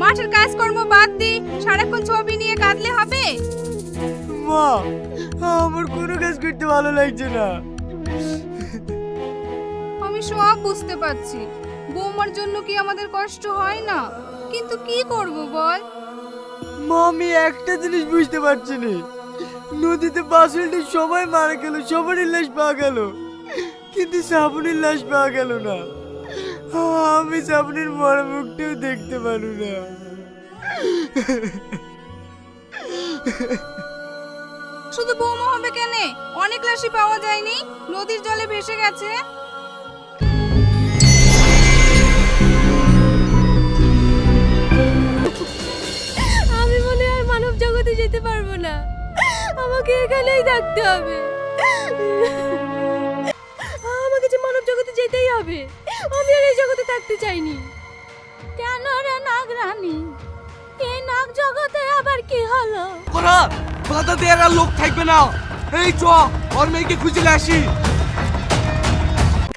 মাঠের কাজকর্ম বাদ দি সারাক্ষণ ছবি নিয়ে কাঁদলে হবে? মা আমার কোনো কাজ করতে ভালো লাগছে না। আমি সব বুঝতে পারছি। বৌমার জন্য কি আমাদের কষ্ট হয় না? কিন্তু কি করব বল? মা আমি একটা জিনিস বুঝতে পারছি না। নদীতে বাসুলটি সবাই মারা গেল সবারই লাশ পাওয়া গেল। কিন্তু শ্রাবণীর লাশ পাওয়া গেল না। আমি শ্রাবণীর মরা মুখটাও দেখতে পারু না। শুধু বৌমা হবে কেনে? অনেক লাশই পাওয়া যায়নি? নদীর জলে ভেসে গেছে। আমি মনে হয় আর মানব জগতে যেতে পারব না। আমাকে এখানেই থাকতে হবে। জগতে যেতেই হবে। আমি আর এই জগতে থাকতে চাইনি। কেন রে নাগরানী? এই নাগ জগতে আবার কি হলো? করা, বাধা দেয়ার আর লোক থাকবে না। এই চ ওর মেয়েকে খুঁজে আসি।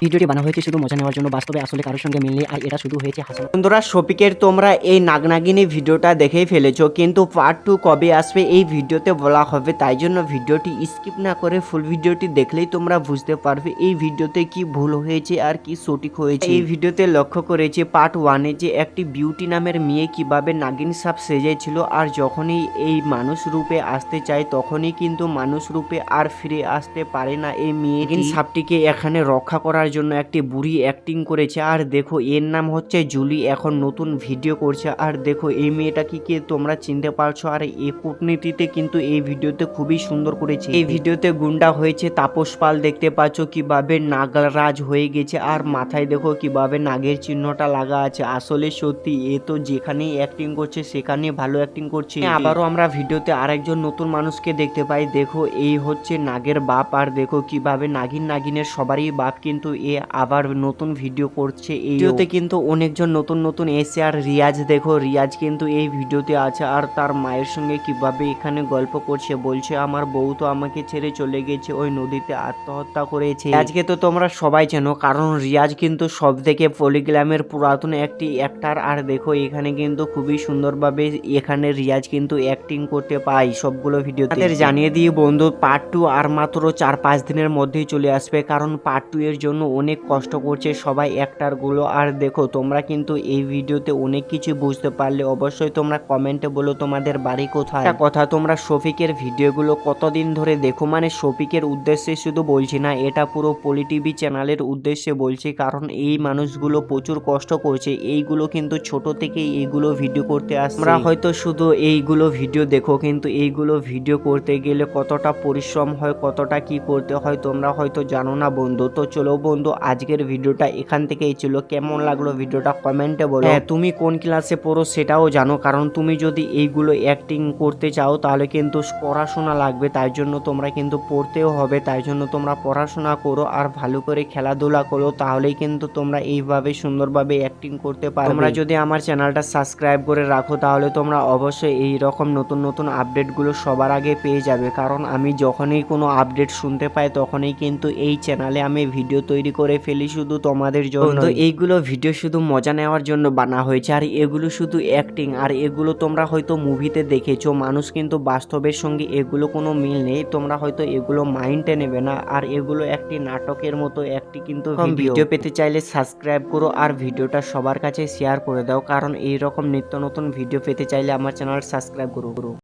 ভিডিওটি বানা হয়েছে শুধু মজা নেওয়ার জন্য, বাস্তবে আসলে কারোর সঙ্গে মিললে আর এটা শুধু হয়েছে হাসানো। বন্ধুরা, শফিকের তোমরা এই নাগনাগিনী ভিডিওটা দেখেই ফেলেছো, কিন্তু পার্ট টু কবে আসবে এই ভিডিওতে বলা হবে, তাই জন্য ভিডিওটি স্কিপ না করে ফুল ভিডিওটি দেখলেই তোমরা বুঝতে পারবে এই ভিডিওতে কি ভুল হয়েছে আর কি সঠিক হয়েছে। এই ভিডিওতে লক্ষ্য করেছে পার্ট ওয়ানে যে একটি বিউটি নামের মেয়ে কীভাবে নাগিন সাপ সেজেছিল, আর যখনই এই মানুষ রূপে আসতে চায়, তখনই কিন্তু মানুষ রূপে আর ফিরে আসতে পারে না এই মেয়ে সাপটিকে এখানে রক্ষা করার জন্য একটি বুড়ি অ্যাক্টিং করেছে। আর দেখো এর নাম হচ্ছে জুলি। এখন নতুন ভিডিও করছে। আর দেখো এই মেয়েটা কি কে তোমরা চিনতে পারছ? আর এই কূটনীতিতে কিন্তু এই ভিডিওতে খুবই সুন্দর করেছে। এই ভিডিওতে গুন্ডা হয়েছে। তাপস পাল দেখতে পাচ্ছ কীভাবে নাগরাজ হয়ে গেছে। আর মাথায় দেখো কীভাবে নাগের চিহ্নটা লাগা আছে। আসলে সত্যি এ তো যেখানেই অ্যাক্টিং করছে সেখানে ভালো অ্যাক্টিং করছে। আবারও আমরা ভিডিওতে আরেকজন নতুন মানুষকে দেখতে পাই। দেখো এই হচ্ছে নাগের বাপ। আর দেখো কীভাবে নাগিন নাগিনের সবারই বাপ কিন্তু এ আবার নতুন ভিডিও করছে এই ভিডিওতে কিন্তু অনেকজন নতুন নতুন এসে আর রিয়াজ দেখো রিয়াজ কিন্তু এই ভিডিওতে আছে আর তার মায়ের সঙ্গে কীভাবে এখানে গল্প করছে বলছে আমার বউ তো আমাকে ছেড়ে চলে গেছে ওই নদীতে আত্মহত্যা করেছে। আজকে তো তোমরা সবাই চেনো কারণ রিয়াজ কিন্তু সব থেকে পলিগ্রামের পুরাতন একটি অ্যাক্টার আর দেখো এখানে কিন্তু খুবই সুন্দরভাবে এখানে রিয়াজ কিন্তু অ্যাক্টিং করতে পাই সবগুলো ভিডিও জানিয়ে দিই বন্ধু পার্ট টু আর মাত্র চার পাঁচ দিনের মধ্যেই চলে আসবে কারণ পার্ট টু এর জন্য অনেক কষ্ট করছে, সবাই অ্যাক্টারগুলো। আর দেখো, তোমরা কিন্তু এই ভিডিওতে অনেক কিছু বুঝতে পারলে। অবশ্যই তোমরা কমেন্টে বলো তোমাদের বাড়ি কোথায়। একটা কথা, তোমরা শফিকের ভিডিওগুলো কতদিন ধরে দেখো? মানে শফিকের উদ্দেশ্যে শুধু বলছি না, এটা পুরো পলি টিভি চ্যানেলের উদ্দেশ্যে বলছি। কারণ এই মানুষগুলো প্রচুর কষ্ট করছে। এইগুলো কিন্তু ছোট থেকেই এইগুলো ভিডিও করতে আসছে। আমরা হয়তো শুধু এইগুলো ভিডিও দেখো, কিন্তু এইগুলো ভিডিও করতে গেলে কতটা পরিশ্রম হয়, কতটা কি করতে হয়, তোমরা হয়তো জানো না বন্ধু। তো চলো বন্ধু আজকের ভিডিওটা এখান থেকেই ছিল। কেমন লাগল ভিডিওটা কমেন্টে বলো। হ্যাঁ তুমি কোন ক্লাসে পড়ো সেটাও জানো কারণ তুমি যদি এইগুলো অ্যাক্টিং করতে চাও তাহলে কিন্তু পড়াশোনা লাগবে তাই জন্য তোমরা কিন্তু পড়তেও হবে তাই জন্য তোমরা পড়াশোনা করো আর ভালো করে খেলাধুলা করো তাহলেই কিন্তু তোমরা এইভাবে সুন্দরভাবে অ্যাক্টিং করতে পারো তোমরা যদি আমার চ্যানেলটা সাবস্ক্রাইব করে রাখো তাহলে তোমরা অবশ্যই এই রকম নতুন নতুন আপডেটগুলো সবার আগে পেয়ে যাবে। কারণ আমি যখনই কোনো আপডেট শুনতে পাই তখনই কিন্তু এই চ্যানেলে আমি ভিডিও তৈরি করে ফেলি শুধু তোমাদের জন্য তো এইগুলো ভিডিও শুধু মজা নেওয়ার জন্য বানা হয়েছে আর এগুলো শুধু অ্যাক্টিং আর এগুলো তোমরা হয়তো মুভিতে দেখেছ মানুষ কিন্তু বাস্তবের সঙ্গে এগুলো কোনো মিল নেই তোমরা হয়তো এগুলো মাইন্ডে নেবে না আর এগুলো একটি নাটকের মতো একটি কিন্তু ভিডিও পেতে চাইলে সাবস্ক্রাইব করো আর ভিডিওটা সবার কাছে শেয়ার করে দাও কারণ এই রকম নিত্য নতুন ভিডিও পেতে চাইলে আমার চ্যানেল সাবস্ক্রাইব করো।